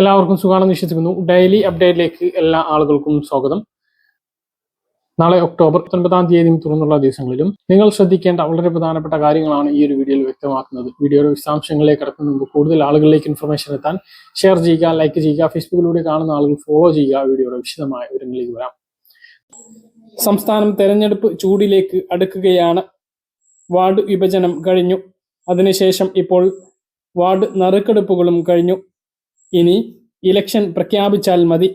എല്ലാവർക്കും സുഖമാണെന്ന് വിശ്വസിക്കുന്നു. ഡെയിലി അപ്ഡേറ്റിലേക്ക് എല്ലാ ആളുകൾക്കും സ്വാഗതം. നാളെ ഒക്ടോബർ പത്തൊൻപതാം തീയതിയും തുറന്നുള്ള ദിവസങ്ങളിലും നിങ്ങൾ ശ്രദ്ധിക്കേണ്ട വളരെ പ്രധാനപ്പെട്ട കാര്യങ്ങളാണ് ഈ ഒരു വീഡിയോയിൽ വ്യക്തമാക്കുന്നത്. വീഡിയോയുടെ വിശദാംശങ്ങളിലേക്ക് കടക്കുന്ന മുമ്പ് കൂടുതൽ ആളുകളിലേക്ക് ഇൻഫർമേഷൻ എത്താൻ ഷെയർ ചെയ്യുക ലൈക്ക് ചെയ്യുക ഫേസ്ബുക്കിലൂടെ കാണുന്ന ആളുകൾ ഫോളോ ചെയ്യുക. വീഡിയോയുടെ വിശദമായ വിവരങ്ങളിലേക്ക് വരാം. സംസ്ഥാനം തെരഞ്ഞെടുപ്പ് ചൂടിലേക്ക് അടുക്കുകയാണ്. വാർഡ് വിഭജനം കഴിഞ്ഞു. അതിനുശേഷം ഇപ്പോൾ വാർഡ് നറുക്കെടുപ്പുകളും കഴിഞ്ഞു. ഇനി ഇലക്ഷൻ പ്രഖ്യാപിച്ചാൽ മതി.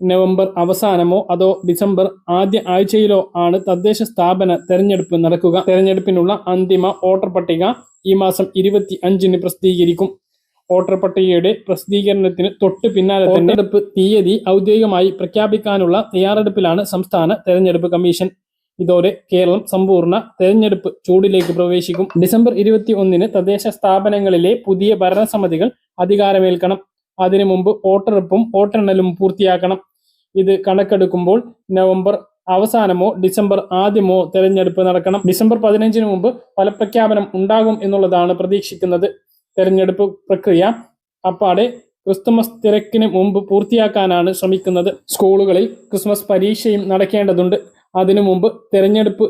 നവംബർ അവസാനമോ അതോ ഡിസംബർ ആദ്യ ആഴ്ചയിലോ ആണ് തദ്ദേശ സ്ഥാപന തെരഞ്ഞെടുപ്പ് നടക്കുക. തെരഞ്ഞെടുപ്പിനുള്ള അന്തിമ വോട്ടർ പട്ടിക ഈ മാസം ഇരുപത്തി അഞ്ചിന് പ്രസിദ്ധീകരിക്കും. വോട്ടർ പട്ടികയുടെ പ്രസിദ്ധീകരണത്തിന് തൊട്ട് പിന്നാലെ തെരഞ്ഞെടുപ്പ് തീയതി ഔദ്യോഗികമായി പ്രഖ്യാപിക്കാനുള്ള തയ്യാറെടുപ്പിലാണ് സംസ്ഥാന തെരഞ്ഞെടുപ്പ് കമ്മീഷൻ. ഇതോടെ കേരളം സമ്പൂർണ തെരഞ്ഞെടുപ്പ് ചൂടിലേക്ക് പ്രവേശിക്കും. ഡിസംബർ ഇരുപത്തി ഒന്നിന് തദ്ദേശ സ്ഥാപനങ്ങളിലെ പുതിയ ഭരണസമിതികൾ അധികാരമേൽക്കണം. അതിനു മുമ്പ് വോട്ടെടുപ്പും വോട്ടെണ്ണലും പൂർത്തിയാക്കണം. ഇത് കണക്കെടുക്കുമ്പോൾ നവംബർ അവസാനമോ ഡിസംബർ ആദ്യമോ തെരഞ്ഞെടുപ്പ് നടക്കണം. ഡിസംബർ പതിനഞ്ചിന് മുമ്പ് ഫലപ്രഖ്യാപനം ഉണ്ടാകും എന്നുള്ളതാണ് പ്രതീക്ഷിക്കുന്നത്. തെരഞ്ഞെടുപ്പ് പ്രക്രിയ അപ്പാടെ ക്രിസ്തുമസ് തിരക്കിന് മുമ്പ് പൂർത്തിയാക്കാനാണ് ശ്രമിക്കുന്നത്. സ്കൂളുകളിൽ ക്രിസ്മസ് പരീക്ഷയും നടക്കേണ്ടതുണ്ട്. അതിനു മുമ്പ് തെരഞ്ഞെടുപ്പ്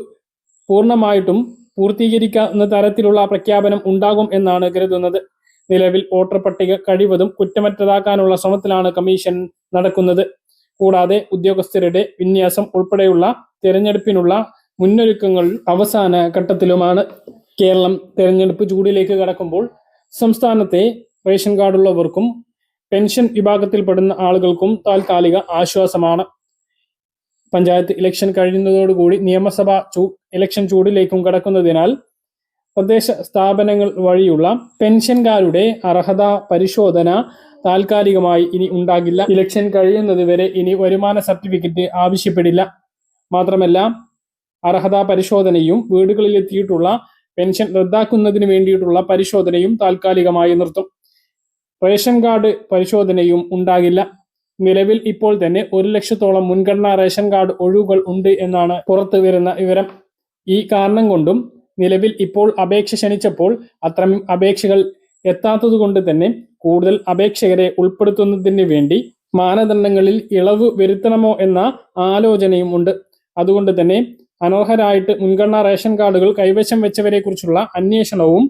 പൂർണമായിട്ടും പൂർത്തീകരിക്കാവുന്ന തരത്തിലുള്ള പ്രഖ്യാപനം ഉണ്ടാകും എന്നാണ് കരുതുന്നത്. നിലവിൽ വോട്ടർ പട്ടിക കഴിവതും കുറ്റമറ്റതാക്കാനുള്ള ശ്രമത്തിലാണ് കമ്മീഷൻ നടക്കുന്നത്. കൂടാതെ ഉദ്യോഗസ്ഥരുടെ വിന്യാസം ഉൾപ്പെടെയുള്ള തിരഞ്ഞെടുപ്പിനുള്ള മുന്നൊരുക്കങ്ങൾ അവസാന ഘട്ടത്തിലുമാണ്. കേരളം തിരഞ്ഞെടുപ്പ് ചൂടിലേക്ക് കടക്കുമ്പോൾ സംസ്ഥാനത്തെ റേഷൻ കാർഡുള്ളവർക്കും പെൻഷൻ വിഭാഗത്തിൽപ്പെടുന്ന ആളുകൾക്കും താൽക്കാലിക ആശ്വാസമാണ്. പഞ്ചായത്ത് ഇലക്ഷൻ കഴിയുന്നതോടുകൂടി നിയമസഭ ഇലക്ഷൻ ചൂടിലേക്കും കടക്കുന്നതിനാൽ തദ്ദേശ സ്ഥാപനങ്ങൾ വഴിയുള്ള പെൻഷൻകാരുടെ അർഹത പരിശോധന താൽക്കാലികമായി ഇനി ഉണ്ടാകില്ല. ഇലക്ഷൻ കഴിയുന്നത് വരെ ഇനി വരുമാന സർട്ടിഫിക്കറ്റ് ആവശ്യപ്പെടില്ല. മാത്രമല്ല അർഹതാ പരിശോധനയും വീടുകളിലെത്തിയിട്ടുള്ള പെൻഷൻ റദ്ദാക്കുന്നതിന് വേണ്ടിയിട്ടുള്ള പരിശോധനയും താൽക്കാലികമായി നിർത്തും. റേഷൻ കാർഡ് പരിശോധനയും ഉണ്ടാകില്ല. നിലവിൽ ഇപ്പോൾ തന്നെ ഒരു ലക്ഷത്തോളം മുൻഗണനാ റേഷൻ കാർഡ് ഒഴിവുകൾ ഉണ്ട് എന്നാണ് പുറത്തു വരുന്ന വിവരം. ഈ കാരണം കൊണ്ടും നിലവിൽ ഇപ്പോൾ അപേക്ഷ ക്ഷണിച്ചപ്പോൾ അത്തരം അപേക്ഷകൾ എത്താത്തത് കൊണ്ട് തന്നെ കൂടുതൽ അപേക്ഷകരെ ഉൾപ്പെടുത്തുന്നതിന് വേണ്ടി മാനദണ്ഡങ്ങളിൽ ഇളവ് വരുത്തണമോ എന്ന ആലോചനയും ഉണ്ട്. അതുകൊണ്ട് തന്നെ അനർഹരായിട്ട് മുൻഗണനാ റേഷൻ കാർഡുകൾ കൈവശം വെച്ചവരെ കുറിച്ചുള്ള അന്വേഷണവും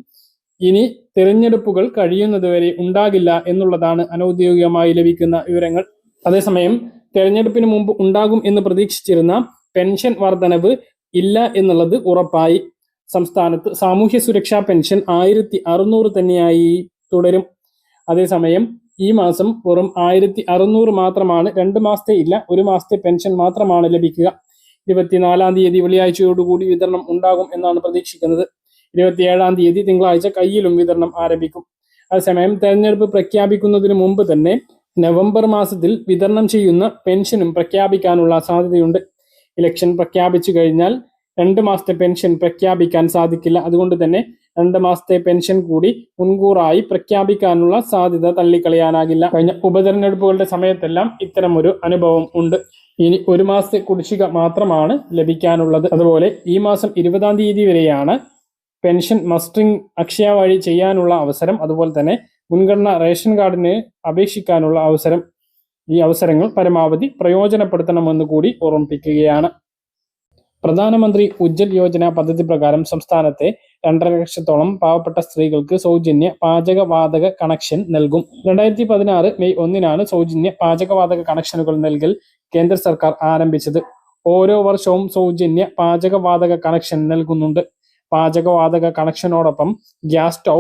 ഇനി തിരഞ്ഞെടുപ്പുകൾ കഴിയുന്നതുവരെ ഉണ്ടാകില്ല എന്നുള്ളതാണ് അനൌദ്യോഗികമായി ലഭിക്കുന്ന വിവരങ്ങൾ. അതേസമയം തെരഞ്ഞെടുപ്പിന് മുമ്പ് ഉണ്ടാകും എന്ന് പ്രതീക്ഷിച്ചിരുന്ന പെൻഷൻ വർധനവ് ഇല്ല എന്നുള്ളത് ഉറപ്പായി. സംസ്ഥാനത്ത് സാമൂഹ്യ സുരക്ഷാ പെൻഷൻ ആയിരത്തി അറുന്നൂറ് തന്നെയായി തുടരും. അതേസമയം ഈ മാസം വെറും ആയിരത്തി അറുന്നൂറ് മാത്രമാണ് രണ്ട് മാസത്തെ ഇല്ല ഒരു മാസത്തെ പെൻഷൻ മാത്രമാണ് ലഭിക്കുക. ഇരുപത്തിനാലാം തീയതി വെള്ളിയാഴ്ചയോടുകൂടി വിതരണം ഉണ്ടാകും എന്നാണ് പ്രതീക്ഷിക്കുന്നത്. ഇരുപത്തിയേഴാം തീയതി തിങ്കളാഴ്ച കയ്യിലും വിതരണം ആരംഭിക്കും. അതേസമയം തെരഞ്ഞെടുപ്പ് പ്രഖ്യാപിക്കുന്നതിന് മുമ്പ് തന്നെ നവംബർ മാസത്തിൽ വിതരണം ചെയ്യുന്ന പെൻഷനും പ്രഖ്യാപിക്കാനുള്ള സാധ്യതയുണ്ട്. ഇലക്ഷൻ പ്രഖ്യാപിച്ചു കഴിഞ്ഞാൽ രണ്ട് മാസത്തെ പെൻഷൻ പ്രഖ്യാപിക്കാൻ സാധിക്കില്ല. അതുകൊണ്ട് തന്നെ രണ്ട് മാസത്തെ പെൻഷൻ കൂടി മുൻകൂറായി പ്രഖ്യാപിക്കാനുള്ള സാധ്യത തള്ളിക്കളയാനാകില്ല. കഴിഞ്ഞ ഉപതെരഞ്ഞെടുപ്പുകളുടെ സമയത്തെല്ലാം ഇത്തരമൊരു അനുഭവം ഉണ്ട്. ഇനി ഒരു മാസത്തെ കുടിശ്ശിക മാത്രമാണ് ലഭിക്കാനുള്ളത്. അതുപോലെ ഈ മാസം ഇരുപതാം തീയതി വരെയാണ് പെൻഷൻ മസ്റ്ററിംഗ് അക്ഷയ വഴി ചെയ്യാനുള്ള അവസരം. അതുപോലെ തന്നെ മുൻഗണന റേഷൻ കാർഡിന് അപേക്ഷിക്കാനുള്ള അവസരം. ഈ അവസരങ്ങൾ പരമാവധി പ്രയോജനപ്പെടുത്തണമെന്ന് കൂടി ഓർമ്മിപ്പിക്കുകയാണ്. പ്രധാനമന്ത്രി ഉജ്ജൽ യോജന പദ്ധതി പ്രകാരം സംസ്ഥാനത്തെ രണ്ടര ലക്ഷത്തോളം പാവപ്പെട്ട സ്ത്രീകൾക്ക് സൗജന്യ പാചകവാതക കണക്ഷൻ നൽകും. രണ്ടായിരത്തി പതിനാറ് മെയ് ഒന്നിനാണ് സൗജന്യ പാചകവാതക കണക്ഷനുകൾ നൽകൽ കേന്ദ്ര സർക്കാർ ആരംഭിച്ചത്. ഓരോ വർഷവും സൗജന്യ പാചകവാതക കണക്ഷൻ നൽകുന്നുണ്ട്. പാചകവാതക കണക്ഷനോടൊപ്പം ഗ്യാസ് സ്റ്റൗ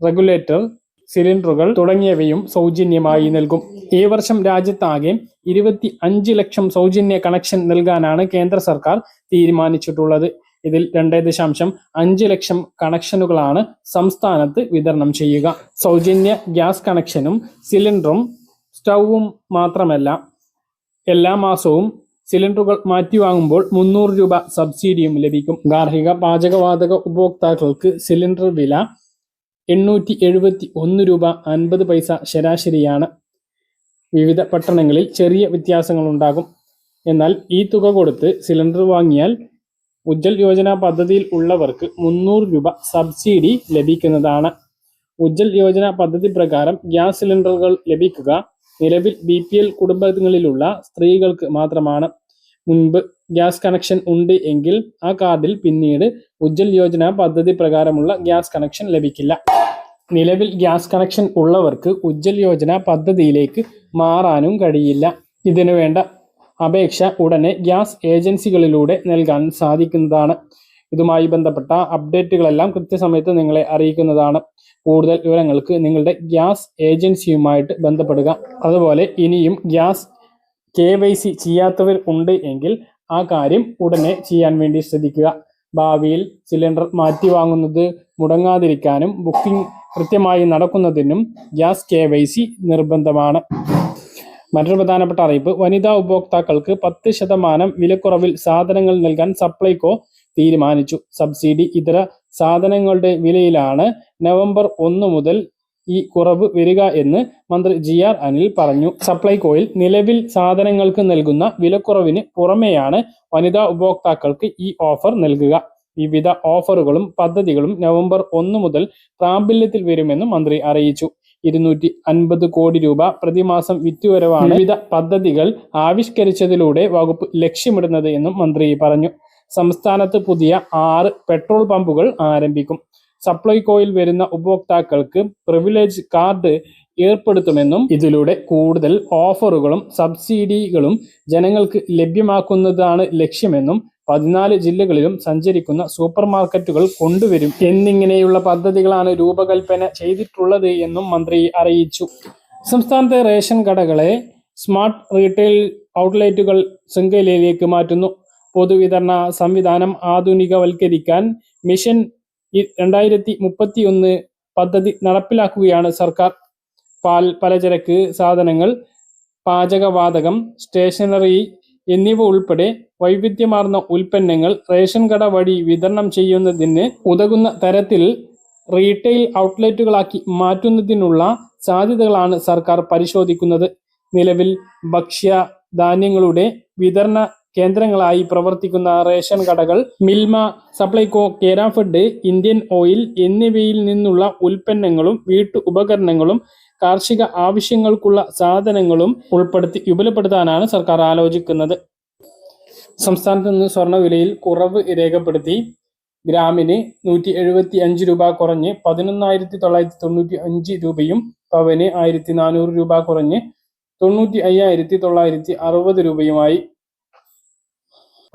റെഗുലേറ്റർ സിലിണ്ടറുകൾ തുടങ്ങിയവയും സൗജന്യമായി നൽകും. ഈ വർഷം രാജ്യത്താകെ ഇരുപത്തി അഞ്ച് ലക്ഷം സൗജന്യ കണക്ഷൻ നൽകാനാണ് കേന്ദ്ര സർക്കാർ തീരുമാനിച്ചിട്ടുള്ളത്. ഇതിൽ രണ്ടേ ദശാംശം അഞ്ച് ലക്ഷം കണക്ഷനുകളാണ് സംസ്ഥാനത്ത് വിതരണം ചെയ്യുക. സൗജന്യ ഗ്യാസ് കണക്ഷനും സിലിണ്ടറും സ്റ്റൗവും മാത്രമല്ല എല്ലാ മാസവും സിലിണ്ടറുകൾ മാറ്റി വാങ്ങുമ്പോൾ മുന്നൂറ് രൂപ സബ്സിഡിയും ലഭിക്കും. ഗാർഹിക പാചകവാതക ഉപഭോക്താക്കൾക്ക് സിലിണ്ടർ വില എണ്ണൂറ്റി എഴുപത്തി ഒന്ന് രൂപ അൻപത് പൈസ ശരാശരിയാണ്. വിവിധ പട്ടണങ്ങളിൽ ചെറിയ വ്യത്യാസങ്ങളുണ്ടാകും. എന്നാൽ ഈ തുക കൊടുത്ത് സിലിണ്ടർ വാങ്ങിയാൽ ഉജ്ജൽ യോജന പദ്ധതിയിൽ ഉള്ളവർക്ക് മുന്നൂറ് രൂപ സബ്സിഡി ലഭിക്കുന്നതാണ്. ഉജ്ജൽ യോജന പദ്ധതി പ്രകാരം ഗ്യാസ് സിലിണ്ടറുകൾ ലഭിക്കുക നിലവിൽ ബി പി എൽ കുടുംബങ്ങളിലുള്ള സ്ത്രീകൾക്ക് മാത്രമാണ്. മുൻപ് ഗ്യാസ് കണക്ഷൻ ഉണ്ട് എങ്കിൽ ആ കാർഡിൽ പിന്നീട് ഉജ്ജൽ യോജന പദ്ധതി പ്രകാരമുള്ള ഗ്യാസ് കണക്ഷൻ ലഭിക്കില്ല. നിലവിൽ ഗ്യാസ് കണക്ഷൻ ഉള്ളവർക്ക് ഉജ്ജൽ യോജന പദ്ധതിയിലേക്ക് മാറാനും കഴിയില്ല. ഇതിനു വേണ്ട അപേക്ഷ ഉടനെ ഗ്യാസ് ഏജൻസികളിലൂടെ നൽകാൻ സാധിക്കുന്നതാണ്. ഇതുമായി ബന്ധപ്പെട്ട അപ്ഡേറ്റുകളെല്ലാം കൃത്യസമയത്ത് നിങ്ങളെ അറിയിക്കുന്നതാണ്. കൂടുതൽ വിവരങ്ങൾക്ക് നിങ്ങളുടെ ഗ്യാസ് ഏജൻസിയുമായിട്ട് ബന്ധപ്പെടുക. അതുപോലെ ഇനിയും ഗ്യാസ് കെ വൈ സി ചെയ്യാത്തവർ ഉണ്ട് എങ്കിൽ ആ കാര്യം ഉടനെ ചെയ്യാൻ വേണ്ടി ശ്രദ്ധിക്കുക. ഭാവിയിൽ സിലിണ്ടർ മാറ്റി വാങ്ങുന്നത് മുടങ്ങാതിരിക്കാനും ബുക്കിംഗ് കൃത്യമായി നടക്കുന്നതിനും ഗ്യാസ് കെ വൈ സി നിർബന്ധമാണ്. മറ്റൊരു പ്രധാനപ്പെട്ട അറിയിപ്പ് വനിതാ ഉപഭോക്താക്കൾക്ക് പത്ത് ശതമാനം വിലക്കുറവിൽ സാധനങ്ങൾ നൽകാൻ സപ്ലൈകോ തീരുമാനിച്ചു. സബ്സിഡി ഇതര സാധനങ്ങളുടെ വിലയിലാണ് നവംബർ ഒന്ന് മുതൽ ഈ കുറവ് വരിക എന്ന് മന്ത്രി ജി ആർ അനിൽ പറഞ്ഞു. സപ്ലൈകോയിൽ നിലവിൽ സാധനങ്ങൾക്ക് നൽകുന്ന വിലക്കുറവിന് പുറമെയാണ് വനിതാ ഉപഭോക്താക്കൾക്ക് ഈ ഓഫർ നൽകുക. വിവിധ ഓഫറുകളും പദ്ധതികളും നവംബർ ഒന്ന് മുതൽ പ്രാബല്യത്തിൽ വരുമെന്നും മന്ത്രി അറിയിച്ചു. ഇരുന്നൂറ്റി അൻപത് കോടി രൂപ പ്രതിമാസം വിറ്റുവരവാണ് വിവിധ പദ്ധതികൾ ആവിഷ്കരിച്ചതിലൂടെ വകുപ്പ് ലക്ഷ്യമിടുന്നത് എന്നും മന്ത്രി പറഞ്ഞു. സംസ്ഥാനത്ത് പുതിയ ആറ് പെട്രോൾ പമ്പുകൾ ആരംഭിക്കും. സപ്ലൈകോയിൽ വരുന്ന ഉപഭോക്താക്കൾക്ക് പ്രിവിലേജ് കാർഡ് ഏർപ്പെടുത്തുമെന്നും ഇതിലൂടെ കൂടുതൽ ഓഫറുകളും സബ്സിഡികളും ജനങ്ങൾക്ക് ലഭ്യമാക്കുന്നതാണ് ലക്ഷ്യമെന്നും പതിനാല് ജില്ലകളിലും സഞ്ചരിക്കുന്ന സൂപ്പർ മാർക്കറ്റുകൾ കൊണ്ടുവരും എന്നിങ്ങനെയുള്ള പദ്ധതികളാണ് രൂപകൽപ്പന ചെയ്തിട്ടുള്ളത് എന്നും മന്ത്രി അറിയിച്ചു. സംസ്ഥാനത്തെ റേഷൻ കടകളെ സ്മാർട്ട് റീറ്റെയിൽ ഔട്ട്ലെറ്റുകൾ ശൃംഖലയിലേക്ക് മാറ്റുന്നു. പൊതുവിതരണ സംവിധാനം ആധുനികവൽക്കരിക്കാൻ മിഷൻ ഇ- രണ്ടായിരത്തി മുപ്പത്തി ഒന്ന് പദ്ധതി നടപ്പിലാക്കുകയാണ് സർക്കാർ. പാൽ പലചരക്ക് സാധനങ്ങൾ പാചകവാതകം സ്റ്റേഷനറി എന്നിവ ഉൾപ്പെടെ വൈവിധ്യമാർന്ന ഉൽപ്പന്നങ്ങൾ റേഷൻ കട വഴി വിതരണം ചെയ്യുന്നതിന് ഉതകുന്ന തരത്തിൽ റീറ്റെയിൽ ഔട്ട്ലെറ്റുകളാക്കി മാറ്റുന്നതിനുള്ള സാധ്യതകളാണ് സർക്കാർ പരിശോധിക്കുന്നത്. നിലവിൽ ഭക്ഷ്യ ധാന്യങ്ങളുടെ വിതരണ കേന്ദ്രങ്ങളായി പ്രവർത്തിക്കുന്ന റേഷൻ കടകൾ മിൽമ സപ്ലൈകോ കേരാഫെഡ് ഇന്ത്യൻ ഓയിൽ എന്നിവയിൽ നിന്നുള്ള ഉൽപ്പന്നങ്ങളും വീട്ടു ഉപകരണങ്ങളും കാർഷിക ആവശ്യങ്ങൾക്കുള്ള സാധനങ്ങളും ഉൾപ്പെടുത്തി വിപുലപ്പെടുത്താനാണ് സർക്കാർ ആലോചിക്കുന്നത്. സംസ്ഥാനത്ത് നിന്ന് സ്വർണ വിലയിൽ കുറവ് രേഖപ്പെടുത്തി. ഗ്രാമിന് നൂറ്റി എഴുപത്തി അഞ്ച് രൂപ കുറഞ്ഞ് പതിനൊന്നായിരത്തി തൊള്ളായിരത്തി തൊണ്ണൂറ്റി അഞ്ച് രൂപയും പവന് ആയിരത്തി നാനൂറ് രൂപ കുറഞ്ഞ് തൊണ്ണൂറ്റി അയ്യായിരത്തി തൊള്ളായിരത്തി അറുപത് രൂപയുമായി